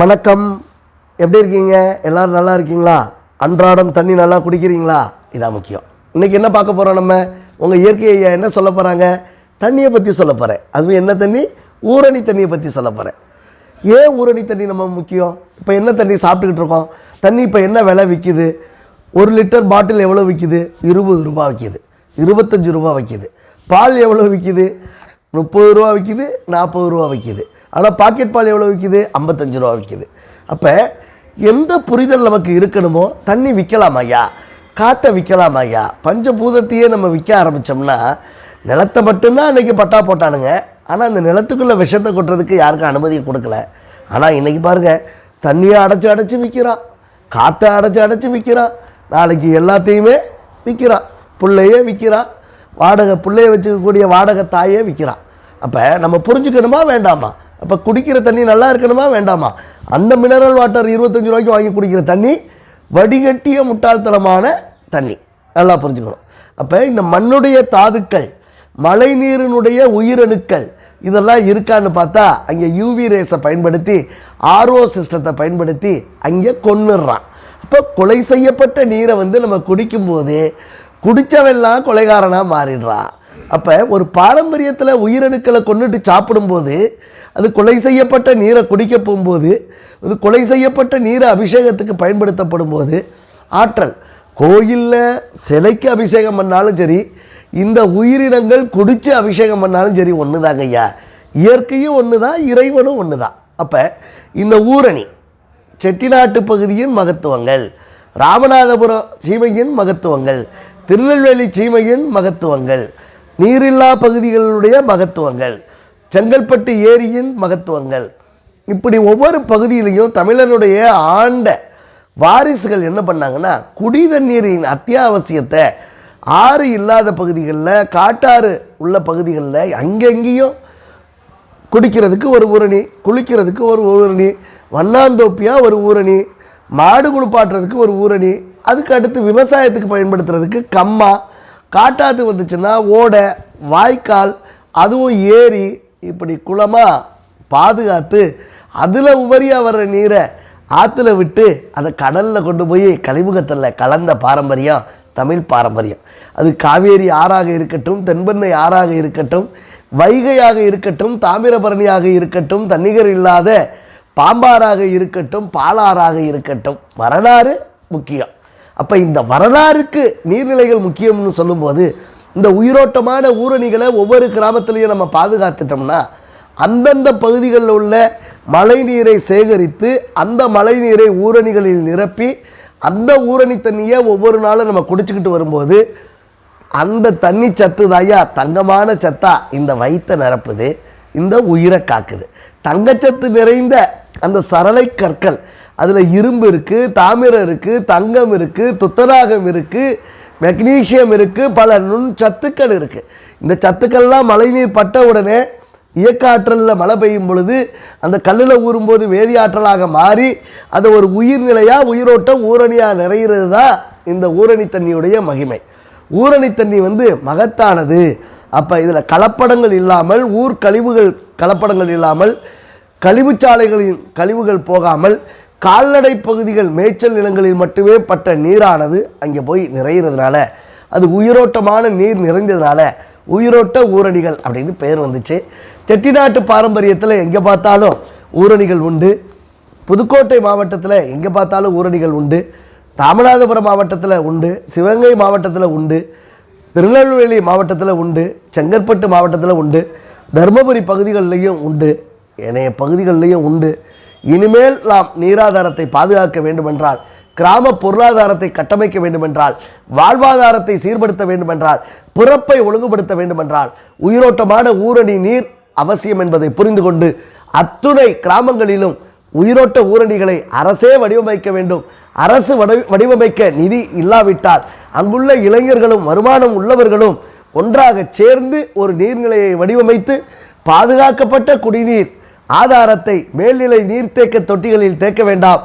வணக்கம். எப்படி இருக்கீங்க? எல்லாரும் நல்லா இருக்கீங்களா? அன்றாடம் தண்ணி நல்லா குடிக்கிறீங்களா? இதான் முக்கியம். இன்னைக்கு என்ன பார்க்க போகிறோம் நம்ம? உங்கள் இயற்கை ஐயா என்ன சொல்ல போகிறாங்க தண்ணியை பற்றி சொல்ல போகிறேன் அதுவும் என்ன தண்ணி? ஊரணி தண்ணியை பற்றி சொல்ல போகிறேன் ஏன் ஊரணி தண்ணி நம்ம முக்கியம்? இப்போ என்ன தண்ணி சாப்பிட்டுக்கிட்டு இருக்கோம்? தண்ணி இப்போ என்ன விலை விற்கிது ஒரு லிட்டர் பாட்டில் எவ்வளோ விற்கிது இருபது ரூபா விற்கிது இருபத்தஞ்சு ரூபா விற்கிது பால் எவ்வளோ விற்கிது முப்பது ரூபா விற்கிது நாற்பது ரூபா விற்கிது ஆனால் பாக்கெட் பால் எவ்வளோ விற்கிது ஐம்பத்தஞ்சு ரூபா விற்கிது அப்போ எந்த புரிதல் நமக்கு இருக்கணுமோ தண்ணி விற்கலாம் ஐயா. காற்றை விற்கலாம் ஐயா. பஞ்சபூதத்தையே நம்ம விற்க ஆரம்பித்தோம்னா நிலத்தை மட்டும்தான் அன்றைக்கி பட்டா போட்டானுங்க. ஆனால் அந்த நிலத்துக்குள்ளே விஷத்தை கொட்டுறதுக்கு யாருக்கும் அனுமதி கொடுக்கல. ஆனால் இன்றைக்கி பாருங்கள் தண்ணியை அடைச்சி அடைச்சி விற்கிறான். காற்றை அடைச்சி அடைச்சி விற்கிறான். நாளைக்கு எல்லாத்தையுமே விற்கிறான். புள்ளையே விற்கிறான். வாடகை பிள்ளைய வச்சுக்கக்கூடிய வாடகை தாயே விற்கிறான். அப்போ நம்ம புரிஞ்சுக்கணுமா வேண்டாமா? அப்போ குடிக்கிற தண்ணி நல்லா இருக்கணுமா? வேண்டாமா? அந்த மினரல் வாட்டர் இருபத்தஞ்சி ரூபாய்க்கு வாங்கி குடிக்கிற தண்ணி வடிகட்டிய முட்டாள்தனமான தண்ணி. நல்லா புரிஞ்சுக்கணும். அப்போ இந்த மண்ணுடைய தாதுக்கள் மழைநீரினுடைய உயிரணுக்கள் இதெல்லாம் இருக்கான்னு பார்த்தா அங்கே யூவி ரேஸை பயன்படுத்தி ஆர்ஓ சிஸ்டத்தை பயன்படுத்தி அங்கே கொன்னுடுறான். அப்போ கொலை செய்யப்பட்ட நீரை வந்து நம்ம குடிக்கும்போது குடித்தவெல்லாம் கொலைகாரனாக மாறிடுறான். அப்போ ஒரு பாரம்பரியத்தில் உயிரணுக்களை கொண்டுட்டு சாப்பிடும்போது அது கொலை செய்யப்பட்ட நீரை குடிக்க போகும்போது அது கொலை செய்யப்பட்ட நீரை அபிஷேகத்துக்கு பயன்படுத்தப்படும் போது ஆற்றல். கோயிலில் சிலைக்கு அபிஷேகம் பண்ணாலும் சரி இந்த உயிரினங்கள் குடித்து அபிஷேகம் பண்ணாலும் சரி ஒன்று தாங்க ஐயா. இயற்கையும் ஒன்று தான் இறைவனும் ஒன்று தான் அப்போ இந்த ஊரணி செட்டிநாட்டு பகுதியின் மகத்துவங்கள் ராமநாதபுரம் சீமையின் மகத்துவங்கள் திருநெல்வேலி சீமையின் மகத்துவங்கள் நீரில்லா பகுதிகளுடைய மகத்துவங்கள் செங்கல்பட்டு ஏரியின் மகத்துவங்கள். இப்படி ஒவ்வொரு பகுதியிலையும் தமிழனுடைய ஆண்ட வாரிசுகள் என்ன பண்ணாங்கன்னா குடி தண்ணீரின் அத்தியாவசியத்தை ஆறு இல்லாத பகுதிகளில் காட்டாறு உள்ள பகுதிகளில் அங்கெங்கேயும் குடிக்கிறதுக்கு ஒரு ஊரணி குளிக்கிறதுக்கு ஒரு ஊரணி வண்ணாந்தோப்பியாக ஒரு ஊரணி மாடு குளிப்பாட்டுறதுக்கு ஒரு ஊரணி அதுக்கு அடுத்து விவசாயத்துக்கு பயன்படுத்துறதுக்கு கம்மா காட்டாத்து வந்துச்சுன்னா ஓடை வாய்க்கால் அதுவும் ஏரி இப்படி குளமாக பாதுகாத்து அதில் உபரியாக வர்ற நீரை ஆற்றுல விட்டு அதை கடலில் கொண்டு போய் கழிமுகத்தில் கலந்த பாரம்பரியம் தமிழ் பாரம்பரியம். அது காவேரி ஆறாக இருக்கட்டும் தென்பெண்ணை ஆறாக இருக்கட்டும் வைகையாக இருக்கட்டும் தாமிரபரணியாக இருக்கட்டும் தன்னிகர் இல்லாத பாம்பாறாக இருக்கட்டும் பாலாறாக இருக்கட்டும். வரலாறு முக்கியம். அப்போ இந்த வரலாறுக்கு நீர்நிலைகள் முக்கியம்னு சொல்லும்போது இந்த உயிரோட்டமான ஊரணிகளை ஒவ்வொரு கிராமத்துலேயும் நம்ம பாதுகாத்துட்டோம்னா அந்தந்த பகுதிகளில் உள்ள மழை நீரை சேகரித்து அந்த மழைநீரை ஊரணிகளில் நிரப்பி அந்த ஊரணி தண்ணியை ஒவ்வொரு நாளும் நம்ம குடிச்சிக்கிட்டு வரும்போது அந்த தண்ணி சத்து தாயா தங்கமான சத்தா இந்த வயிற்றை நிரப்புது இந்த உயிரை காக்குது. தங்கச்சத்து நிறைந்த அந்த சரளை கற்கள் அதில் இரும்பு இருக்குது தாமிரம் இருக்குது தங்கம் இருக்குது துத்தநாகம் இருக்குது மெக்னீசியம் இருக்குது பல நுண் சத்துக்கள் இருக்குது இந்த சத்துக்கள்லாம் மழைநீர் பட்ட உடனே இயக்க ஆற்றலில் மழை பெய்யும் பொழுது அந்த கல்லில் ஊறும்போது வேதியாற்றலாக மாறி அதை ஒரு உயிர்நிலையாக உயிரோட்டம் ஊரணியாக நிறைகிறது தான் இந்த ஊரணி தண்ணியுடைய மகிமை. ஊரணி தண்ணி வந்து மகத்தானது. அப்போ இதில் கலப்படங்கள் இல்லாமல் ஊர் கழிவுகள் கலப்படங்கள் இல்லாமல் கழிவுச்சாலைகளின் கழிவுகள் போகாமல் கால்நடை பகுதிகள் மேய்ச்சல் நிலங்களில் மட்டுமே பட்ட நீரானது அங்கே போய் நிறையிறதுனால அது உயிரோட்டமான நீர் நிறைந்ததுனால உயிரோட்ட ஊரணிகள் அப்படின்னு பெயர் வந்துச்சு. செட்டிநாட்டு பாரம்பரியத்தில் எங்கே பார்த்தாலும் ஊரணிகள் உண்டு. புதுக்கோட்டை மாவட்டத்தில் எங்கே பார்த்தாலும் ஊரணிகள் உண்டு. ராமநாதபுரம் மாவட்டத்தில் உண்டு. சிவகங்கை மாவட்டத்தில் உண்டு. திருநெல்வேலி மாவட்டத்தில் உண்டு. செங்கற்பட்டு மாவட்டத்தில் உண்டு. தருமபுரி பகுதிகளிலையும் உண்டு. ஏனைய பகுதிகளிலையும் உண்டு. இனிமேல் நாம் நீராதாரத்தை பாதுகாக்க வேண்டுமென்றால் கிராம பொருளாதாரத்தை கட்டமைக்க வேண்டுமென்றால் வாழ்வாதாரத்தை சீர்படுத்த வேண்டுமென்றால் பிறப்பை ஒழுங்குபடுத்த வேண்டுமென்றால் உயிரோட்டமான ஊரணி நீர் அவசியம் என்பதை புரிந்து கொண்டு அத்துணை கிராமங்களிலும் உயிரோட்ட ஊரணிகளை அரசே வடிவமைக்க வேண்டும். அரசு வடிவமைக்க நிதி இல்லாவிட்டால் அங்குள்ள இளைஞர்களும் வருமானம் உள்ளவர்களும் ஒன்றாக சேர்ந்து ஒரு நீர்நிலையை வடிவமைத்து பாதுகாக்கப்பட்ட குடிநீர் ஆதாரத்தை மேல்நிலை நீர்த்தேக்க தொட்டிகளில் தேக்க வேண்டாம்.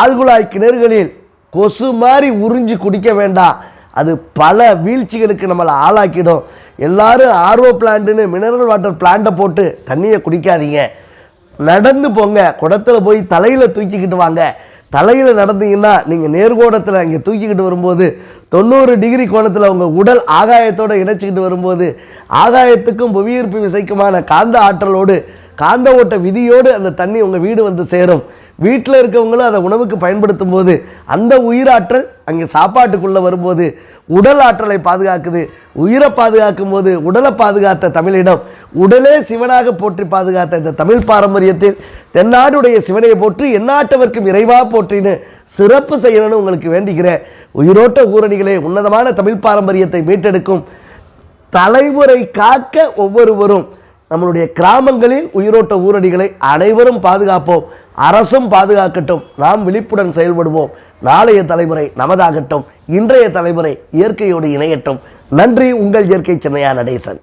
ஆழ்குழாய் கிணறுகளில் கொசு மாதிரி உறிஞ்சி குடிக்க வேண்டாம். அது பல வீழ்ச்சிகளுக்கு நம்மளை ஆளாக்கிடும். எல்லாரும் ஆர்ஓ பிளான்ட்டுன்னு மினரல் வாட்டர் பிளான்ட்டை போட்டு தண்ணியை குடிக்காதீங்க. நடந்து போங்க. குடத்தில் போய் தலையில் தூக்கிக்கிட்டு வாங்க. தலையில் நடந்தீங்கன்னா நீங்கள் நேர்கோணத்தில் இங்கே தூக்கிக்கிட்டு வரும்போது தொண்ணூறு டிகிரி கோணத்தில் உங்கள் உடல் ஆகாயத்தோடு இணைச்சிக்கிட்டு வரும்போது ஆகாயத்துக்கும் புவியீர்ப்பு விசைக்குமான காந்த ஆற்றலோடு காந்த ஓட்ட விதியோடு அந்த தண்ணி உங்கள் வீடு வந்து சேரும். வீட்டில் இருக்கவங்களும் அதை உணவுக்கு பயன்படுத்தும் போது அந்த உயிராற்றல் அங்கே சாப்பாட்டுக்குள்ளே வரும்போது உடல் ஆற்றலை பாதுகாக்குது. உயிரை பாதுகாக்கும் போது உடலை பாதுகாத்த தமிழிடம் உடலே சிவனாக போற்றி பாதுகாத்த இந்த தமிழ் பாரம்பரியத்தில் தென்னாடுடைய சிவனையை போற்றி எந்நாட்டவர்க்கும் இறைவா போற்றின்னு சிறப்பு செய்யணும்னு உங்களுக்கு வேண்டுகிற உயிரோட்ட ஊரணிகளே உன்னதமான தமிழ் பாரம்பரியத்தை மீட்டெடுக்கும் தலைமுறை காக்க ஒவ்வொருவரும் நம்மளுடைய கிராமங்களில் உயிரோட்ட ஊரடிகளை அனைவரும் பாதுகாப்போம். அரசும் பாதுகாக்கட்டும். நாம் விழிப்புடன் செயல்படுவோம். நாளைய தலைமுறை நமதாகட்டும். இன்றைய தலைமுறை இயற்கையோடு இணையட்டும். நன்றி. உங்கள் இயற்கை சின்னையா நடேசன்.